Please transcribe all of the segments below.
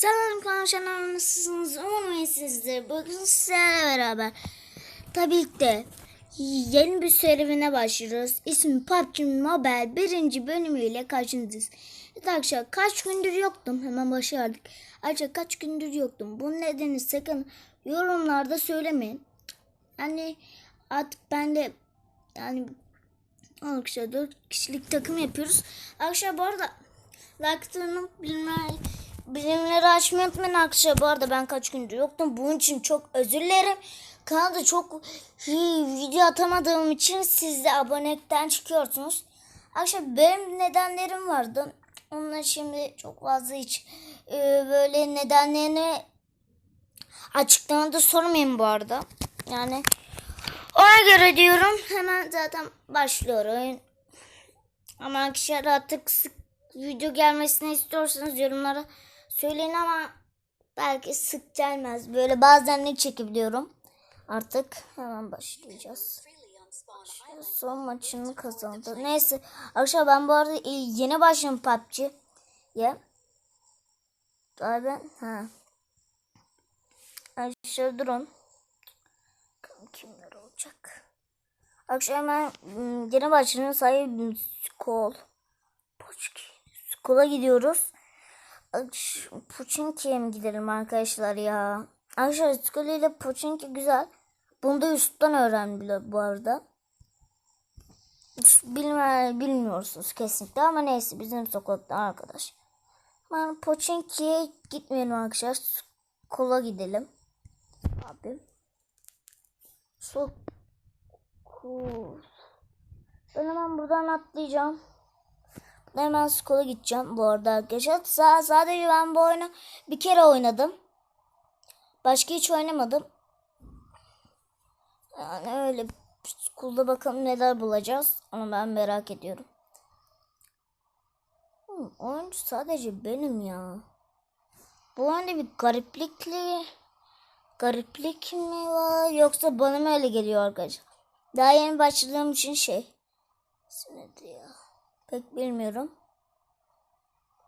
Selam konuşanlar nasılsınız? Umarım sizler. Bugün sizlerle beraber tabii ki de yeni bir serüvene başlıyoruz. İsmi PUBG Mobile birinci bölümüyle karşınızdayız. Evet arkadaşlar kaç gündür yoktum. Hemen başardık. Ayrıca kaç gündür yoktum. Bunun nedeni sakın yorumlarda söylemeyin. Yani artık ben de yani arkadaşlar 4 kişilik takım yapıyoruz. Arkadaşlar bu arada Like'larını bilmeyi bilimleri açmayı unutmayın arkadaşlar. Bu arada ben kaç gündür yoktum. Bunun için çok özür dilerim. Kanalda çok video atamadığım için siz de abonelikten çıkıyorsunuz. Arkadaşlar benim nedenlerim vardı. Onlar şimdi çok fazla hiç e, böyle nedenlerini açıklamada sormayayım bu arada. Yani ona göre diyorum. Hemen zaten başlıyor oyun. Ama arkadaşlar artık sık video gelmesini istiyorsanız yorumlara söyleyin ama belki sık gelmez. Böyle bazen ne çekebiliyorum. Artık hemen başlayacağız. Son maçını kazandı. Neyse arkadaşlar ben bu arada yeni başladım PUBG'ye. Daha ben ha. Arkadaşlar durun. Kimler olacak. Arkadaşlar hemen ım, yeni başladım. Sayı kol. Poçki. Skola gidiyoruz. Puçinki'ye mi gidelim arkadaşlar ya? Arkadaşlar Skola ile Puçinki güzel. Bunu da üstten öğrendim bu arada. Hiç bilme, bilmiyorsunuz kesinlikle ama neyse bizim sokakta arkadaş. Ben Poçinki'ye gitmeyelim arkadaşlar. Skola gidelim. Abi. Sok. Ben hemen buradan atlayacağım. Hemen skola gideceğim bu arada arkadaşlar. Sadece ben bu oyunu bir kere oynadım. Başka hiç oynamadım. Yani öyle skulda bakalım neler bulacağız. Onu ben merak ediyorum. Hmm, oyuncu sadece benim ya. Bu oyunda bir gariplikli gariplik mi var yoksa bana mı öyle geliyor arkadaşlar? Daha yeni başladığım için şey. Ya? Pek bilmiyorum.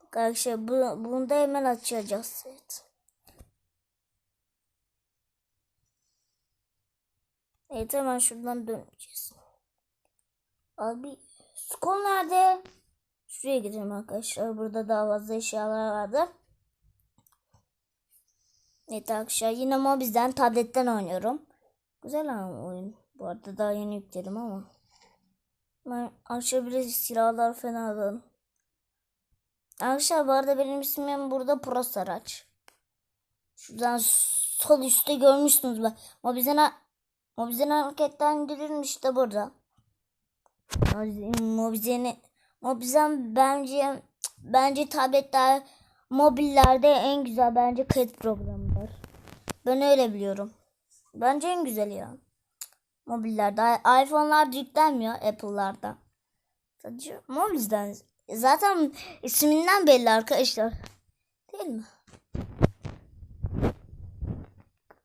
Arkadaşlar bu, bunu da hemen açacağız. Evet. Evet hemen şuradan döneceğiz. Abi skol nerede? Şuraya gidelim arkadaşlar. Burada daha fazla eşyalar vardı. Evet arkadaşlar yine ama bizden tabletten oynuyorum. Güzel ama oyun. Bu arada daha yeni yükledim ama. Ben de silahlar fena alalım. Arkadaşlar bu arada benim ismim burada Pro Saraç. Şuradan sol üstte görmüşsünüz bak. Mobizen Mobizen hareketten girilmiş de burada. Mobizen'i Mobizen bence bence tabletler mobillerde en güzel bence kayıt programıdır. Ben öyle biliyorum. Bence en güzeli ya. Mobillerde. iPhone'lar yüklenmiyor Apple'larda. Sadece mobilden. Zaten isminden belli arkadaşlar. Değil mi?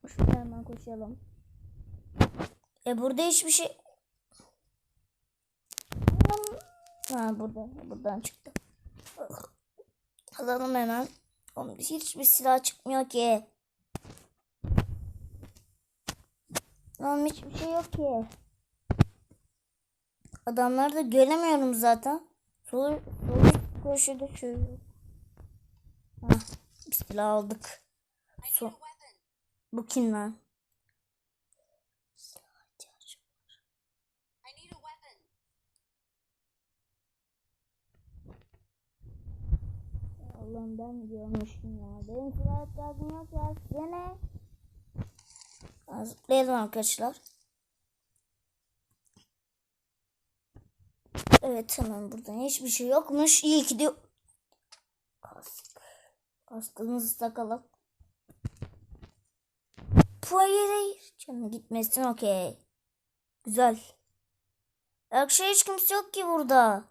Şuraya hemen koşalım. E burada hiçbir şey... Ha burada. Buradan çıktı. Alalım hemen. Hiçbir silah çıkmıyor ki. Lan hiçbir şey yok ki. Adamları da göremiyorum zaten. Sol, sol köşede şöyle. Hah, bir silah aldık. So Bu kim lan? Allah'ım ben görmüşüm ya. Benim silah ihtiyacım yok ya. Gene. Zıplayalım arkadaşlar. Evet hemen buradan hiçbir şey yokmuş. İyi ki de kask. Kaskımızı takalım. Hayır hayır. Canım gitmesin okey. Güzel. Akşam hiç kimse yok ki burada.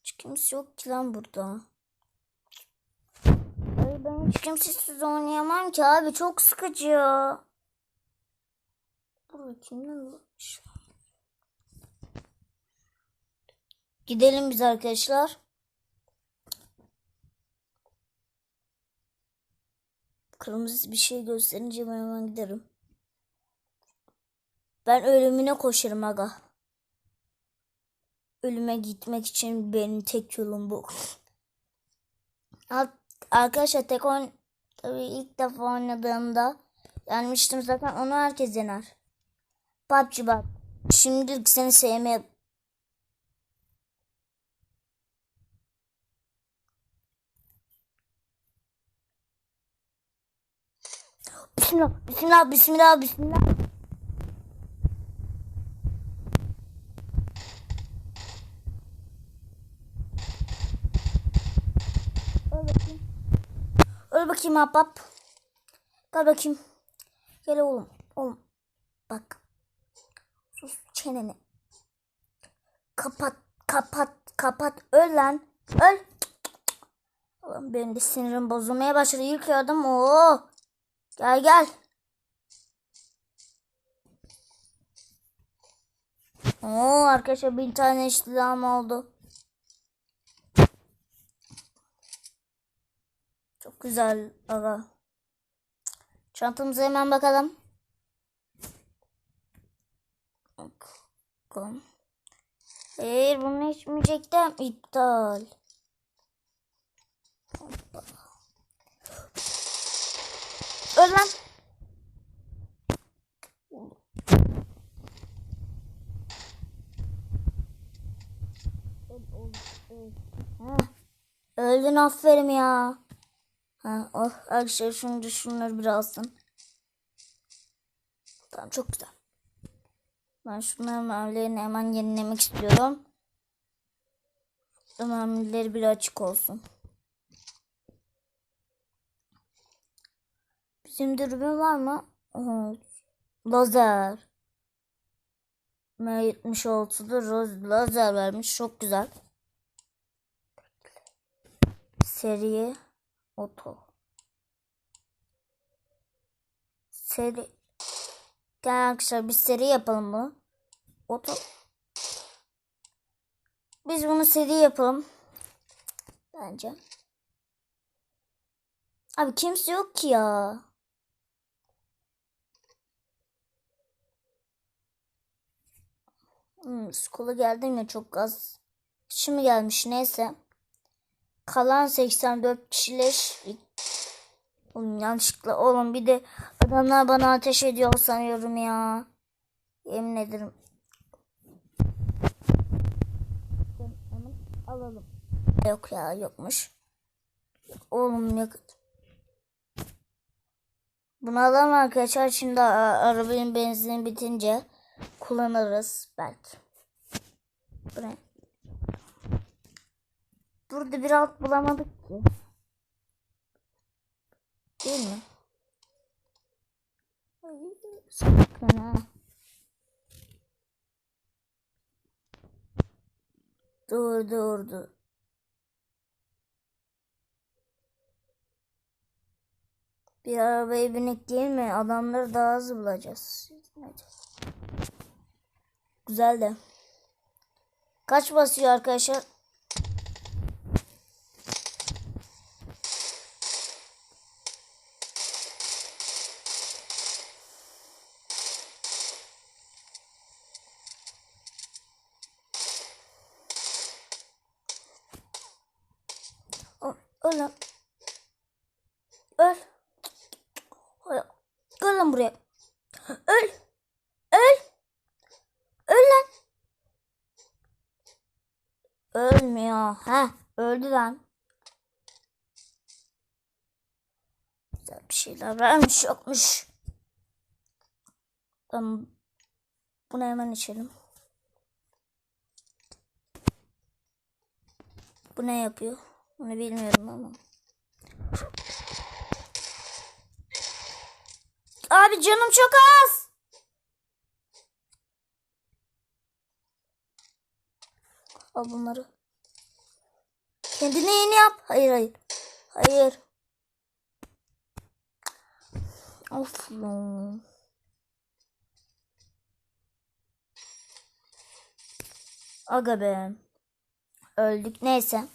Hiç kimse yok ki lan burada. Kimsesiz oynayamam ki abi çok sıkıcı. Burayı kimden almış? Gidelim biz arkadaşlar. Kırmızı bir şey gösterince ben hemen giderim. Ben ölümüne koşarım aga. Ölüme gitmek için benim tek yolum bu. Alt Arkadaşlar tek oyun tabii ilk defa oynadığımda yenmiştim zaten onu herkes yener. PUBG bak. Şimdi seni sevmeye Bismillah, bismillah, bismillah, bismillah. Öl bakayım ahbap. Gel bakayım. Gel oğlum. Oğlum. Bak. Sus çeneni. Kapat. Kapat. Kapat. Öl lan. Öl. Ulan benim de sinirim bozulmaya başladı. İlk adım o. Gel gel. Oo arkadaşlar bir tane iştiham oldu. Çok güzel aga. Çantamıza hemen bakalım. Bakalım. Hayır bunu içmeyecektim. İptal. Hoppa. Öl lan. Öldün aferin ya. Ha, oh arkadaşlar şunu şunları bir alsın. Tamam çok güzel. Ben şunların mermilerini hemen yenilemek istiyorum. Mermileri bir açık olsun. Bizim dürbün var mı? Evet. Lazer. M76'da roz- lazer vermiş. Çok güzel. Seri oto. Seri. Gel arkadaşlar bir seri yapalım bunu. Oto. Biz bunu seri yapalım. Bence. Abi kimse yok ki ya. Hmm, skula geldim ya çok az. Şimdi gelmiş neyse. Kalan 84 kişiler. Oğlum yanlışlıkla oğlum bir de adamlar bana ateş ediyor sanıyorum ya. Yemin ederim. Alalım. Yok ya yokmuş. Oğlum yok. Bunu alalım arkadaşlar. Şimdi arabanın benzini bitince kullanırız belki. Bu ne? Burada bir alt bulamadık ki. Değil mi? Sakın ha. Dur dur dur. Bir arabaya binek değil mi? Adamları daha hızlı bulacağız. Güzel de. Kaç basıyor arkadaşlar? Ö- Öl lan. Öl. Gel lan buraya. Öl. Öl. Öl lan. Ölmüyor. Ha, öldü lan. Güzel bir şeyler vermiş yokmuş. Tamam. Bunu hemen içelim. Bu ne yapıyor? Bunu bilmiyorum ama. Abi canım çok az. Al bunları. Kendine yeni yap. Hayır hayır. Hayır. Of ya. Aga be. Öldük. Neyse.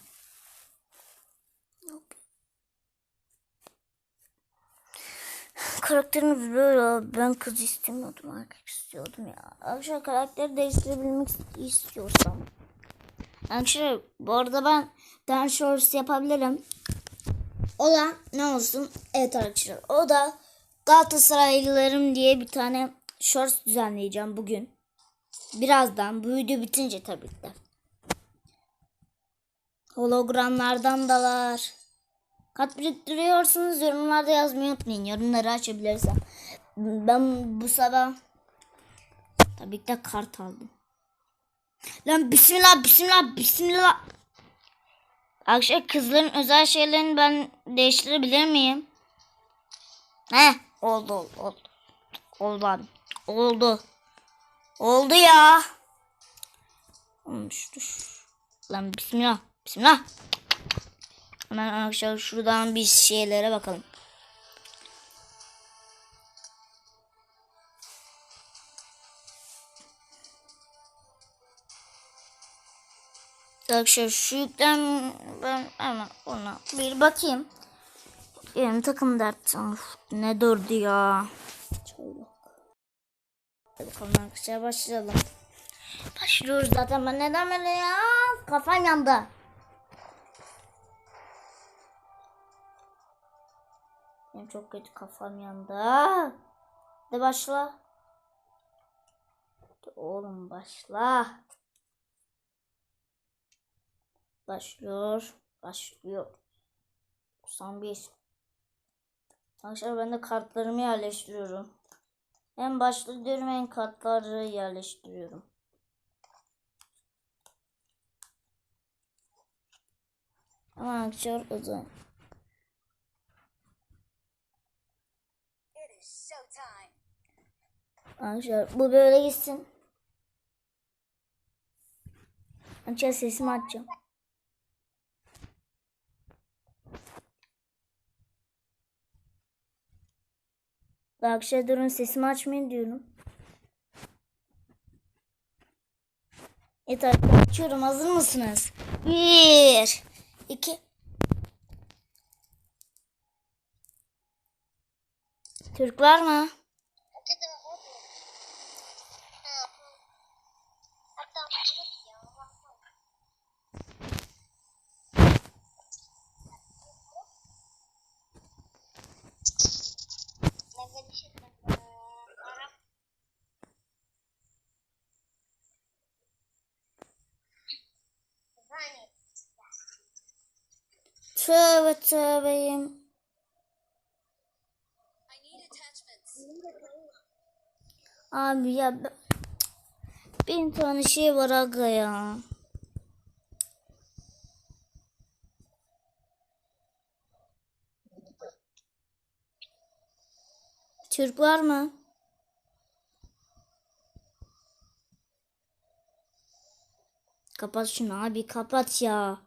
Karakterini böyle ben kız istemiyordum erkek istiyordum ya. Arkadaşlar karakteri değiştirebilmek istiyorsam. Arkadaşlar bu arada ben Dan Shorts yapabilirim. O da ne olsun? Evet arkadaşlar o da Galatasaraylılarım diye bir tane shorts düzenleyeceğim bugün. Birazdan bu video bitince tabii ki. Hologramlardan da var. Kat biriktiriyorsunuz yorumlarda yazmayı unutmayın. Yorumları açabilirsem. Ben bu sabah tabii ki de kart aldım. Lan bismillah bismillah bismillah. Akşam kızların özel şeylerini ben değiştirebilir miyim? He oldu oldu oldu. Oldu. Oldu. Oldu ya. Olmuştur. Lan bismillah. Bismillah. Hemen arkadaşlar şuradan bir şeylere bakalım. Arkadaşlar şu yüklen ben hemen ona bir bakayım. Benim takım dert. Ne durdu ya. Hadi bakalım arkadaşlar başlayalım. Başlıyoruz zaten ben neden böyle ya? Kafam yandı. Benim çok kötü kafam yandı. Hadi başla. Hadi oğlum başla. Başlıyor. Başlıyor. 91. Arkadaşlar ben de kartlarımı yerleştiriyorum. Hem başlıyorum hem kartları yerleştiriyorum. Ama arkadaşlar o Arkadaşlar bu böyle gitsin. Arkadaşlar sesimi açacağım. Arkadaşlar durun sesimi açmayın diyorum. Evet açıyorum. Hazır mısınız? Bir, iki. Türk var mı? Tövbe tövbeyim. Abi ya b- bin tane şey var aga ya. Türk var mı? Kapat şunu abi kapat ya.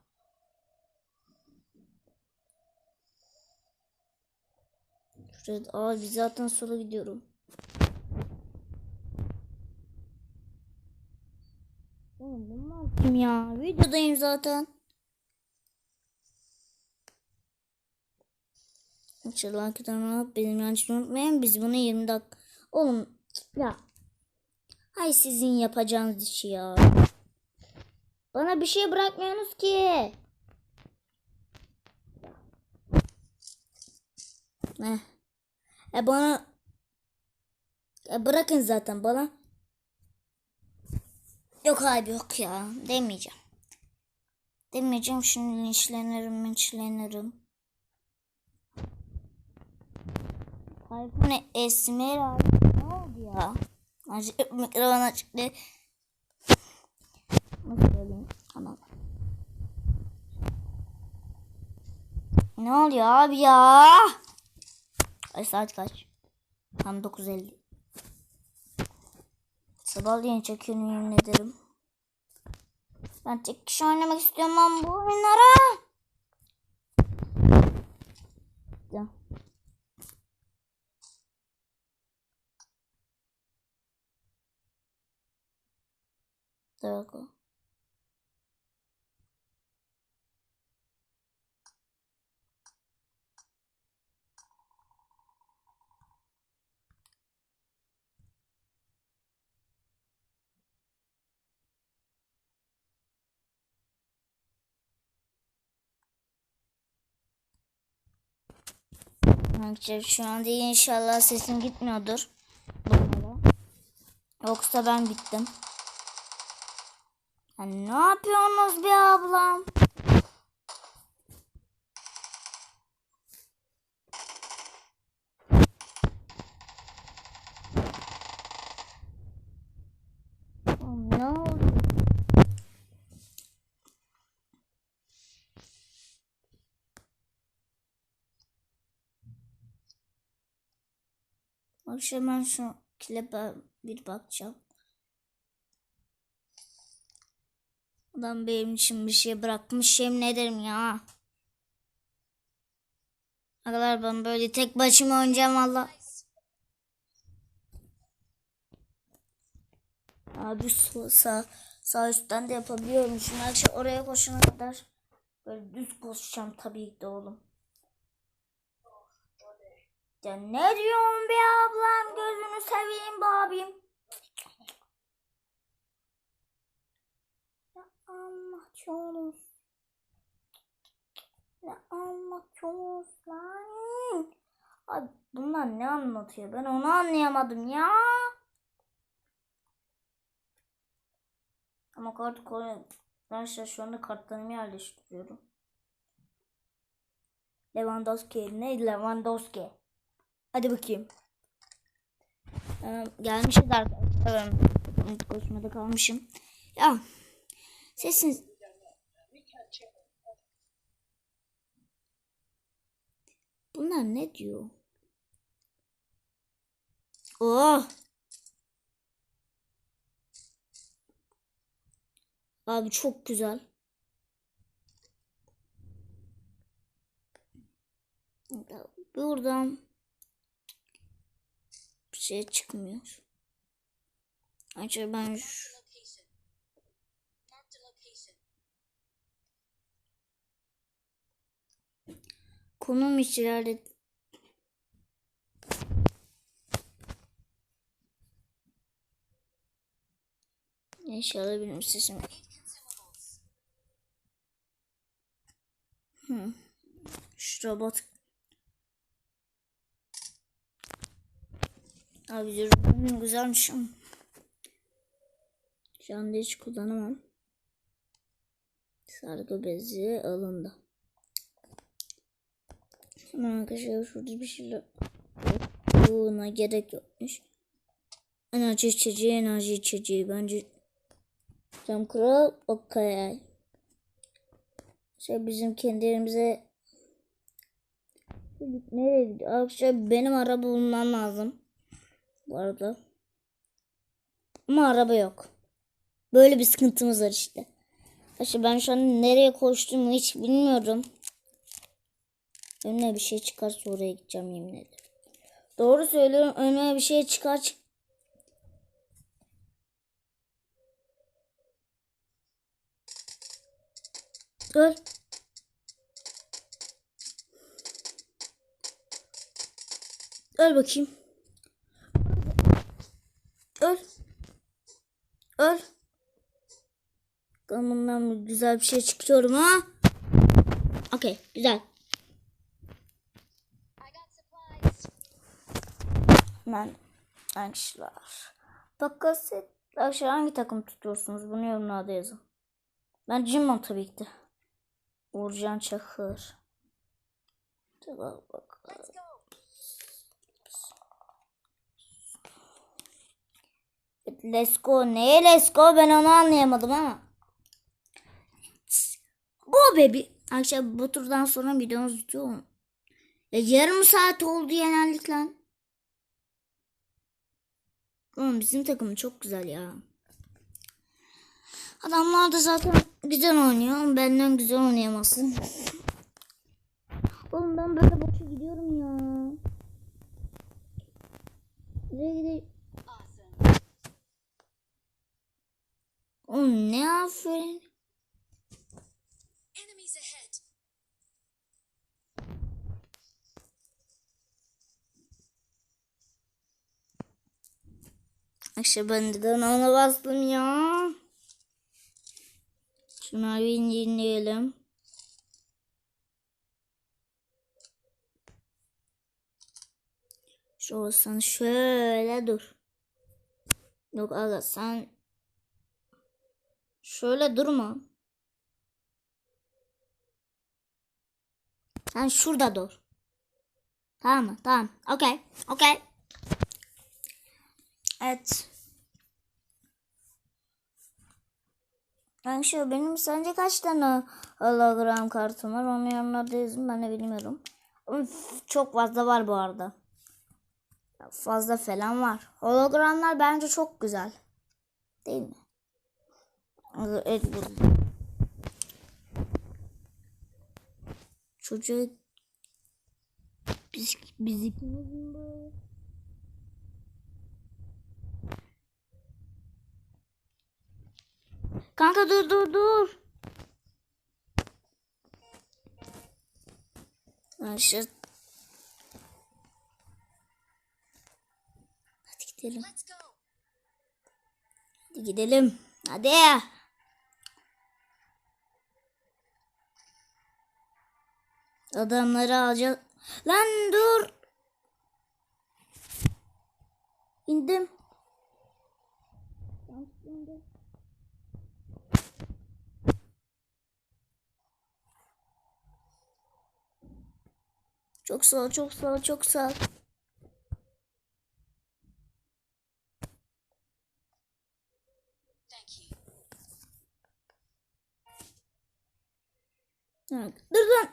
Şurada abi zaten sola gidiyorum. Oğlum mal kim ya? Videodayım zaten. İnşallah ki tamam benim yanlışımı unutmayın. Biz bunu 20 dakika... Oğlum ya. Hay sizin yapacağınız işi ya. Bana bir şey bırakmıyorsunuz ki. Ne? E bana... E bırakın zaten bana. Yok abi yok ya. Demeyeceğim. Demeyeceğim şimdi linçlenirim linçlenirim. Tayfun Esmer abi ne oldu ya? Acı mikrofon açıktı. Nasıl söyleyeyim? Tamam. Ne oluyor abi ya? Ay saat kaç? Tam 9.50. Sabahleyin çekiyorum yemin ederim. Ben tek kişi oynamak istiyorum lan bu oyunlara. Ya. Dur Arkadaşlar şu anda inşallah sesim gitmiyordur. Yoksa ben bittim. Ya ne yapıyorsunuz be ablam? Ne oldu? Akşam ben şu klipe bir bakacağım. Adam benim için bir şey bırakmış yemin ederim ya. Arkadaşlar ben böyle tek başıma oynayacağım valla. Abi sağ, sağ, sağ üstten de yapabiliyorum. Şimdi akşam oraya koşana kadar böyle düz koşacağım tabii ki de oğlum. Ya ne diyorsun be ablam gözünü seveyim be abim. Ne anlatıyorsunuz? Ne anlatıyorsunuz lan? Abi bunlar ne anlatıyor? Ben onu anlayamadım ya. Ama kart koy. Ben şu anda kartlarımı yerleştiriyorum. Lewandowski ne Lewandowski. Hadi bakayım. Ee, gelmişiz arkadaşlar. Koşmada kalmışım. Ya sesiniz Bunlar ne diyor? Oh! Abi çok güzel. Buradan şey çıkmıyor. Acaba ben şu- konum işaret İnşallah benim sesim. Hı. Şu robot. Abi dürbünüm güzelmiş ama. Şu anda hiç kullanamam. Sargı bezi alındı. Hemen arkadaşlar şurada bir şeyler buna gerek yokmuş. Enerji içeceği, enerji içeceği. Bence cam kral okay. Şey bizim kendi yerimize nereye gidiyor? Arkadaşlar benim araba bulmam lazım. Bu arada. Ama araba yok. Böyle bir sıkıntımız var işte. Arkadaşlar ben şu an nereye koştuğumu hiç bilmiyorum. Önüme bir şey çıkarsa oraya gideceğim yemin ederim. Doğru söylüyorum. Önüme bir şey çıkar. çık- Öl. Öl bakayım. Öl. Öl. Bakalım güzel bir şey çıkıyorum ha. Okey güzel. Ben arkadaşlar. Bakaset. Arkadaşlar hangi takım tutuyorsunuz? Bunu yorumlarda yazın. Ben Cimbom tabii ki de. Uğurcan Çakır. Tamam bak. Let's go. Neye let's go? Ben onu anlayamadım ama. Go baby. Arkadaşlar bu turdan sonra videomuz bitiyor? Ya yarım saat oldu genellikle. Oğlum bizim takım çok güzel ya. Adamlar da zaten güzel oynuyor. Benden güzel oynayamazsın. Oğlum ben böyle boşa gidiyorum ya. Nereye gideyim? Awesome. Oğlum ne aferin. Enemies ahead. İşte ben de ona bastım ya. Şunu bir dinleyelim. Şu sen şöyle dur. Yok aga sen şöyle durma. Sen şurada dur. Tamam mı? Tamam. Okey. Okey. Evet. Arkadaşlar benim sence kaç tane hologram kartım var? Onun yanına dizim ben de bilmiyorum. Ama çok fazla var bu arada. Fazla falan var. Hologramlar bence çok güzel. Değil mi? Evet, bu- Çocuk biz, biz ikimiz mi? Kanka dur dur dur. Arkadaşlar. Hadi gidelim. Hadi gidelim. Hadi. Adamları alacağız. Lan dur. İndim. Çok sağ ol, çok sağ ol, çok sağ ol. Dur lan.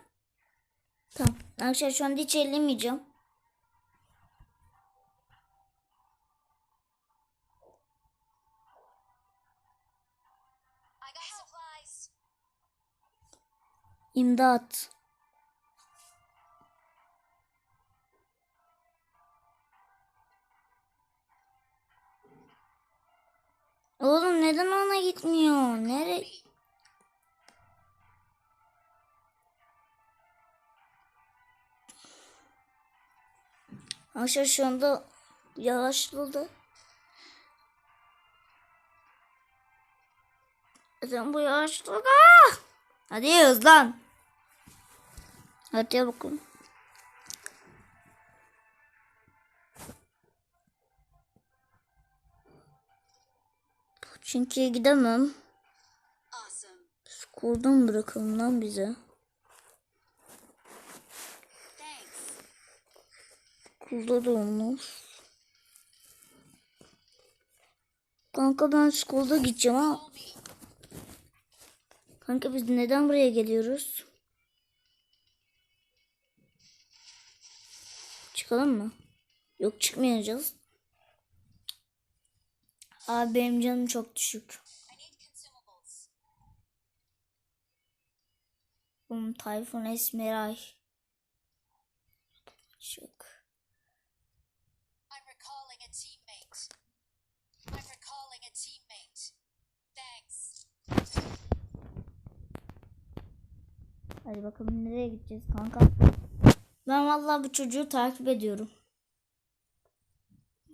Tamam. Arkadaşlar şu anda hiç ellemeyeceğim. İmdat. Oğlum neden ona gitmiyor? Nere? Aşağı şu anda yavaşladı. Neden bu yavaşladı? Ah! Hadi hızlan. Hadi bakalım. Çünkü gidemem. Skordan bırakalım lan bize. Kulda da olmaz. Kanka ben skolda gideceğim ha. Kanka biz neden buraya geliyoruz? Çıkalım mı? Yok çıkmayacağız. Abi benim canım çok düşük. Um, Tayfun Esmeray. Thanks. Hadi bakalım nereye gideceğiz kanka. Ben vallahi bu çocuğu takip ediyorum.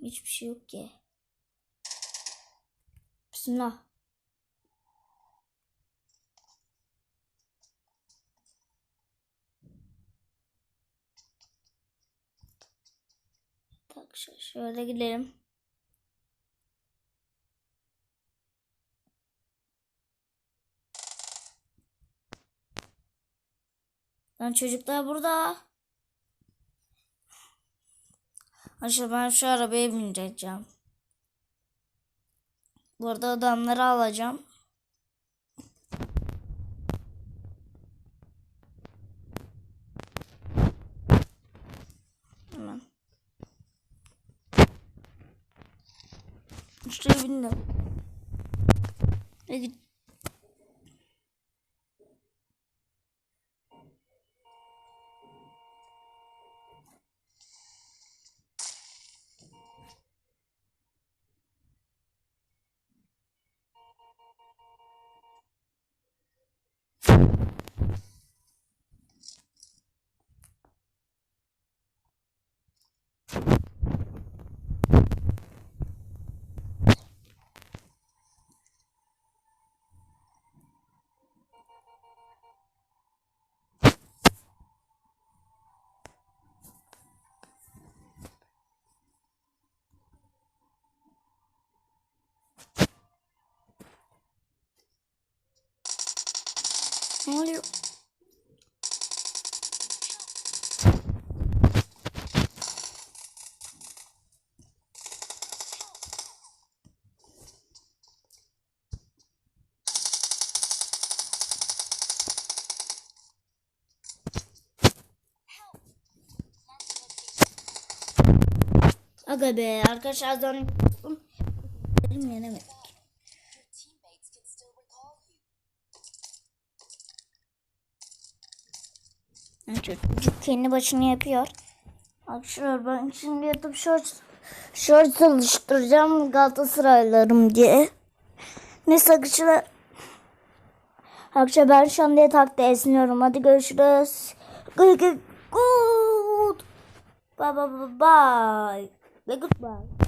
Hiçbir şey yok ki. Bismillah. Tak şöyle gidelim. Lan çocuklar burada. Aşağı ben şu arabaya bineceğim. Burada adamları alacağım. Hemen. Şuraya bindim. Ve git. Ne oluyor? Aga be arkadaşlar az Benim kendi başına yapıyor. Arkadaşlar ben şimdi yatıp shorts, shorts alıştıracağım Galatasaraylarım diye. Neyse arkadaşlar. Arkadaşlar ben şu anda yatakta esniyorum. Hadi görüşürüz. Good. Bye bye bye bye. Ve goodbye.